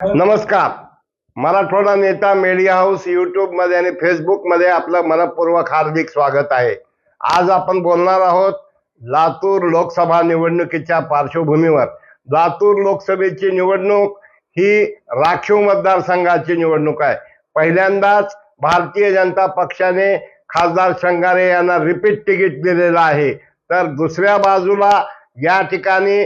नमस्कार. मराठवाडा नेता media house युट्यूबमध्ये आणि फेसबुकमध्ये आपलं मनपूर्वक हार्दिक स्वागत आहे. आज आपण बोलणार आहोत लातूर लोकसभा निवडणुकीच्या पार्श्वभूमीवर. लातूर लोकसभेची निवडणूक ही राखीव मतदारसंघाची निवडणूक आहे. पहिल्यांदाच भारतीय जनता पक्षाने खासदार शंगारे यांना रिपीट तिकीट दिलेलं आहे. तर दुसऱ्या बाजूला या ठिकाणी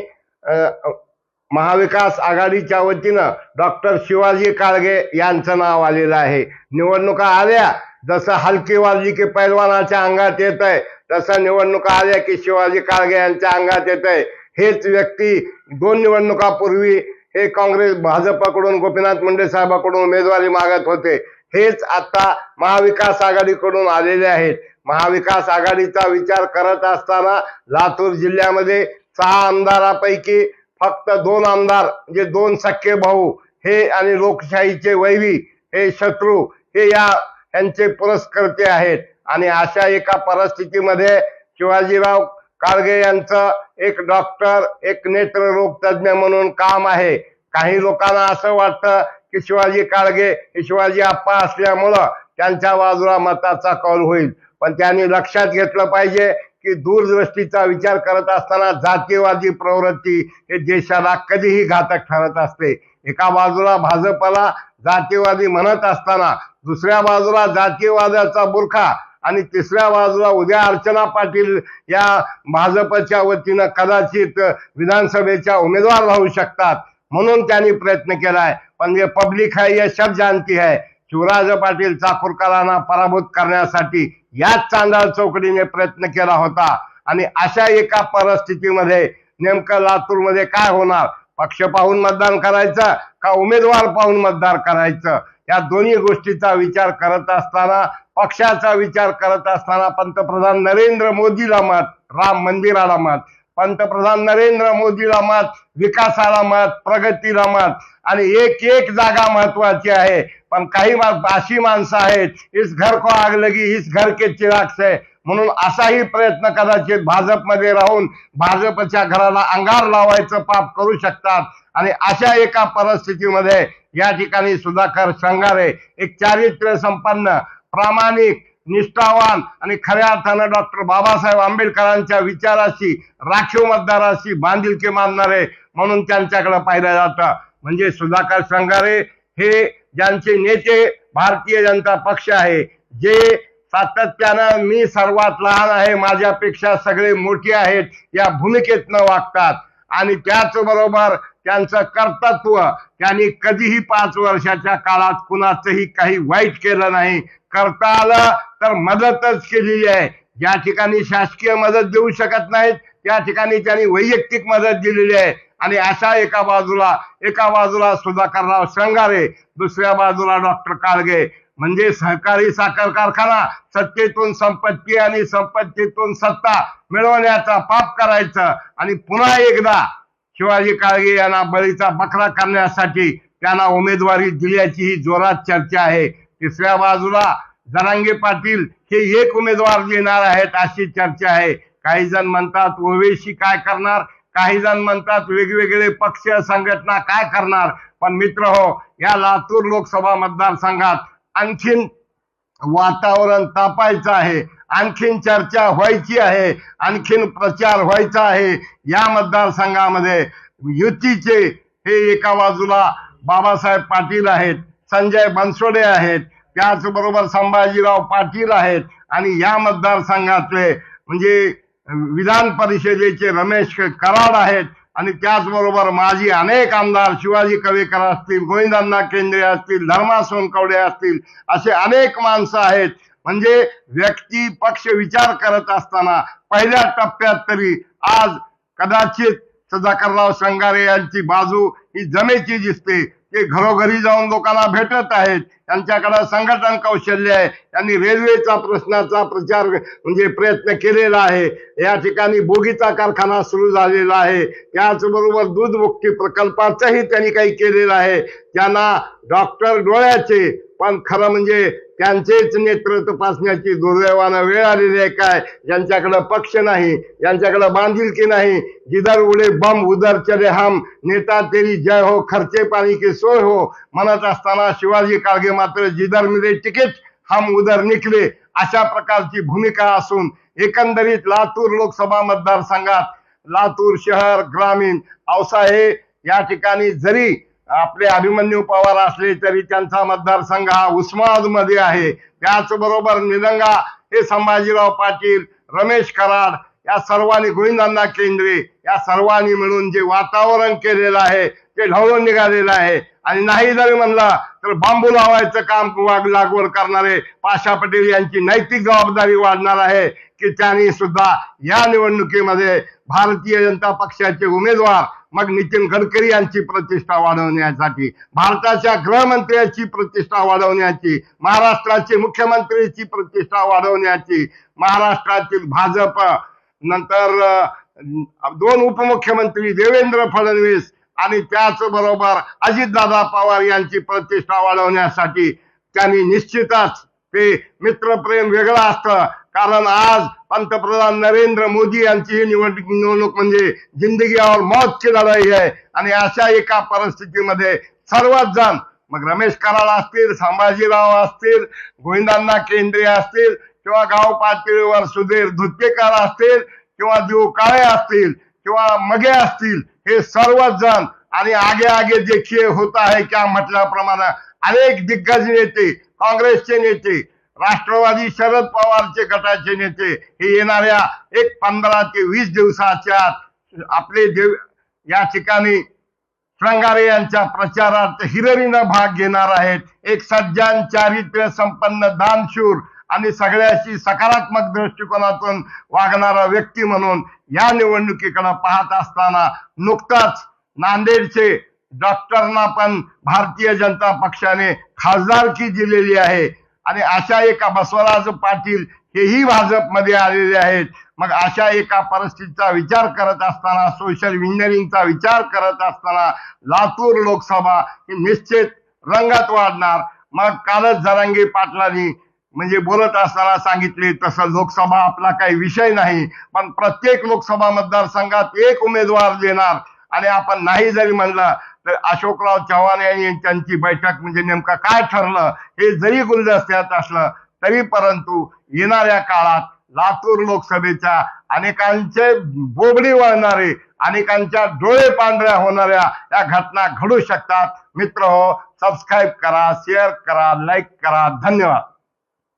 महाविकास आघाडीच्या वतीनं डॉक्टर शिवाजी काळगे यांचं नाव आलेलं आहे. निवडणुका आल्या जसं हलकी वाजली की पैलवानाच्या अंगात येत आहे तसं निवडणुका आल्या की शिवाजी काळगे यांच्या अंगात येत आहे हेच व्यक्ती दोन निवडणुकापूर्वी हे काँग्रेस भाजपकडून गोपीनाथ मुंडे साहेबांकडून उमेदवारी मागत होते. हेच आता महाविकास आघाडीकडून आलेले आहेत. महाविकास आघाडीचा विचार करत असताना लातूर जिल्ह्यामध्ये सहा आमदारापैकी फक्त दोन आमदार म्हणजे दोन सख्खे भाऊ हे आणि लोकशाहीचे वैरी हे शत्रू हे या यांचे पुरस्कर्ते आहेत. आणि अशा एका परिस्थितीमध्ये शिवाजीराव काळगे यांचं एक डॉक्टर एक नेत्ररोग तज्ज्ञ म्हणून काम आहे. काही लोकांना असं वाटतं की शिवाजी काळगे हे शिवाजी आप्पा असल्यामुळं त्यांच्या बाजूला मताचा कौल होईल. पण त्यांनी लक्षात घेतलं पाहिजे की दूरदृष्टीचा विचार करत असताना जातीयवादी प्रवृत्ती हे देशाला कधीही घातक ठरत असते. एका बाजूला भाजपला जातीयवादी म्हणत असताना दुसऱ्या बाजूला जातीयवादाचा बुरखा आणि तिसऱ्या बाजूला उद्या अर्चना पाटील या भाजपच्या वतीनं कदाचित विधानसभेच्या उमेदवार राहू शकतात म्हणून त्यांनी प्रयत्न केलाय. पण ये पब्लिक है ये सब जानती है शिवराज पाटील चाकूरकरांना पराभूत करण्यासाठी याच चांदाळ चौकडीने प्रयत्न केला होता. आणि अशा एका परिस्थितीमध्ये नेमकं लातूरमध्ये काय होणार? पक्ष पाहून मतदान करायचं का उमेदवार पाहून मतदान करायचं? या दोन्ही गोष्टीचा विचार करत असताना पक्षाचा विचार करत असताना पंतप्रधान नरेंद्र मोदीला मत राम मंदिराला मत पंतप्रधान नरेंद्र मोदीला मत विकासाला मत प्रगतीला मत आणि एक एक जागा महत्वाची आहे. पण काही मा- अशी माणसं आहेत इस घर को आग लगी इस घर के चिराग से. म्हणून असाही प्रयत्न कदाचित भाजपमध्ये राहून भाजपच्या घराला अंगार लावायचं पाप करू शकतात. आणि अशा एका परिस्थितीमध्ये या ठिकाणी सुधाकर शंगारे एक चारित्र्य संपन्न प्रामाणिक निष्ठावान आणि खऱ्या अर्थानं डॉक्टर बाबासाहेब आंबेडकरांच्या विचाराशी राखीव मतदाराशी बांधिलकी मानणारे म्हणून त्यांच्याकडे पाहिलं जातं. म्हणजे सुधाकर शृंगारे हे ज्यांचे नेते भारतीय जनता पक्ष आहे जे सातत्यानं मी सर्वात लहान आहे माझ्यापेक्षा सगळे मोठे आहेत या भूमिकेतनं वागतात. आणि त्याचबरोबर त्यांचं कर्तृत्व त्यांनी कधीही पाच वर्षाच्या काळात कुणाचंही काही वाईट केलं नाही. करता आलं तर मदतच केलेली आहे. ज्या ठिकाणी शासकीय मदत देऊ शकत नाहीत त्या ठिकाणी त्यांनी वैयक्तिक मदत दिलेली आहे. आणि अशा एका बाजूला एका बाजूला सुधाकरराव श्रंगारे दुसऱ्या बाजूला डॉक्टर काळगे. म्हणजे सहकारी साखर कारखाना सत्तेतून संपत्ती आणि संपत्तीतून सत्ता मिळवण्याचा पाप करायचं आणि पुन्हा एकदा शिवाजी काळगे यांना बळीचा बकरा करण्यासाठी त्यांना उमेदवारी दिल्याची ही जोरात चर्चा आहे. तिसऱ्या बाजूला जरांगे पाटील हे एक उमेदवार देणार आहेत अशी चर्चा आहे. काही जण म्हणतात ओवेशी काय करणार? काही जण म्हणतात वेगवेगळे पक्ष संघटना काय करणार? पण मित्र हो या लातूर लोकसभा मतदारसंघात आणखीन वातावरण तापायचं आहे आणखीन चर्चा व्हायची आहे आणखीन प्रचार व्हायचा आहे. या मतदारसंघामध्ये युतीचे हे एका बाजूला बाबासाहेब पाटील आहेत संजय बनसोडे आहेत त्याचबरोबर संभाजीराव पाटील आहेत. आणि या मतदारसंघातले म्हणजे विधान परिषदेचे रमेश कराड आहेत. आणि त्याचबरोबर माजी अनेक आमदार शिवाजी कवेकर असतील गोविंदांना केंद्रे असतील धर्मा सोनकवडे असतील असे अनेक माणसं आहेत. म्हणजे व्यक्ती पक्ष विचार करत असताना पहिल्या टप्प्यात तरी आज कदाचित सदाकरराव संगारे यांची बाजू ही जमेची दिसते. ते घरोघरी जाऊन लोकांना भेटत आहेत. त्यांच्याकडे संघटन कौशल्य आहे. त्यांनी रेल्वेचा प्रश्नाचा प्रचार म्हणजे प्रयत्न केलेला आहे. या ठिकाणी बोगीचा कारखाना सुरू झालेला आहे. त्याचबरोबर दूध मुक्ती प्रकल्पाचंही त्यांनी काही केलेलं आहे. त्यांना डॉक्टर डोळ्याचे पण खरं म्हणजे त्यांचेच नेत्र तपासण्याची दुर्दैवानं वेळ आलेली आहे. काय? ज्यांच्याकडे पक्ष नाही ज्यांच्याकडे बांधिलकी नाही. जिधर उडे बम उदर चले हम नेता तेरी जय हो खर्चे पाणी की सोय हो. म्हणत असताना शिवाजी काळगे मात्र जिधर मिळे तिकीट हम उदर निकले. अशा प्रकारची भूमिका असून एकंदरीत लातूर लोकसभा मतदारसंघात लातूर शहर ग्रामीण औसा हे या ठिकाणी जरी आपले अभिमन्यू पवार असले तरी त्यांचा मतदारसंघ हा उस्मानाबादमध्ये आहे. त्याचबरोबर निलंगा हे संभाजीराव पाटील रमेश कराड या सर्वांनी गोविंदांना केंद्रे या सर्वांनी मिळून जे वातावरण केलेलं आहे ते ढवळून निघालेलं आहे. आणि नाही जरी म्हणला तर बांबू लावायचं काम लागवड करणारे पाशा पटेल यांची नैतिक जबाबदारी वाढणार आहे की त्यांनी सुद्धा या निवडणुकीमध्ये भारतीय जनता पक्षाचे उमेदवार मग नितीन गडकरी यांची प्रतिष्ठा वाढवण्यासाठी भारताच्या गृहमंत्र्याची प्रतिष्ठा वाढवण्याची महाराष्ट्राचे मुख्यमंत्रीची प्रतिष्ठा वाढवण्याची महाराष्ट्रातील भाजप नंतर दोन उपमुख्यमंत्री देवेंद्र फडणवीस आणि त्याचबरोबर अजितदादा पवार यांची प्रतिष्ठा वाढवण्यासाठी त्यांनी निश्चितच ते मित्रप्रेम वेगळं असतं. कारण आज पंतप्रधान नरेंद्र मोदी यांची ही निवडणूक निवडणूक म्हणजे जिंदगी मौतची मौत लढाई आहे. आणि अशा एका परिस्थितीमध्ये सर्वच जण मग रमेश कराड असतील संभाजीराव असतील गोविंदांना केंद्रे असतील किंवा गाव पातळीवर सुधीर धुतकेकर असतील किंवा जीव काळे असतील किंवा मगे असतील हे सर्वच जण आणि आगे आगे देखील होत आहे क्या म्हटल्याप्रमाणे अनेक दिग्गज नेते काँग्रेसचे नेते राष्ट्रवादी शरद पवारचे गटाचे नेते हे येणाऱ्या एक पंधरा ते वीस दिवसाच्या आपले देव या ठिकाणी श्रंगारे यांच्या प्रचारात हिररीनं भाग घेणार आहेत. एक सज्जन चारित्र्य संपन्न दानशूर आणि सगळ्याशी सकारात्मक दृष्टिकोनातून वागणारा व्यक्ती म्हणून या निवडणुकीकडे पाहत असताना नुकताच नांदेडचे डॉक्टरना पण भारतीय जनता पक्षाने खासदारकी दिलेली आहे. आणि अशा एका बसवराज पाटील हेही भाजपमध्ये आलेले आहेत. मग अशा एका परिस्थितीचा विचार करत असताना सोशल इंजिनिअरिंगचा विचार करत असताना लातूर लोकसभा ही निश्चित रंगात वाढणार. मग कालच जरांगी पाटलांनी म्हणजे बोलत असताना सांगितले तसं लोकसभा आपला काही विषय नाही पण प्रत्येक लोकसभा मतदारसंघात एक उमेदवार देणार. आणि आपण नाही जरी म्हणलं अशोकराव चव्हाण यांनी त्यांची बैठक म्हणजे नेमकं काय ठरलं हे जरी गुलदस्त्यात असलं तरी परंतु येणाऱ्या काळात लातूर लोकसभेच्या अनेकांचे बोबडी वळणारे अनेकांच्या डोळे पांढऱ्या होणाऱ्या या घटना घडू शकतात. मित्र हो सबस्क्राईब करा शेअर करा लाईक करा. धन्यवाद.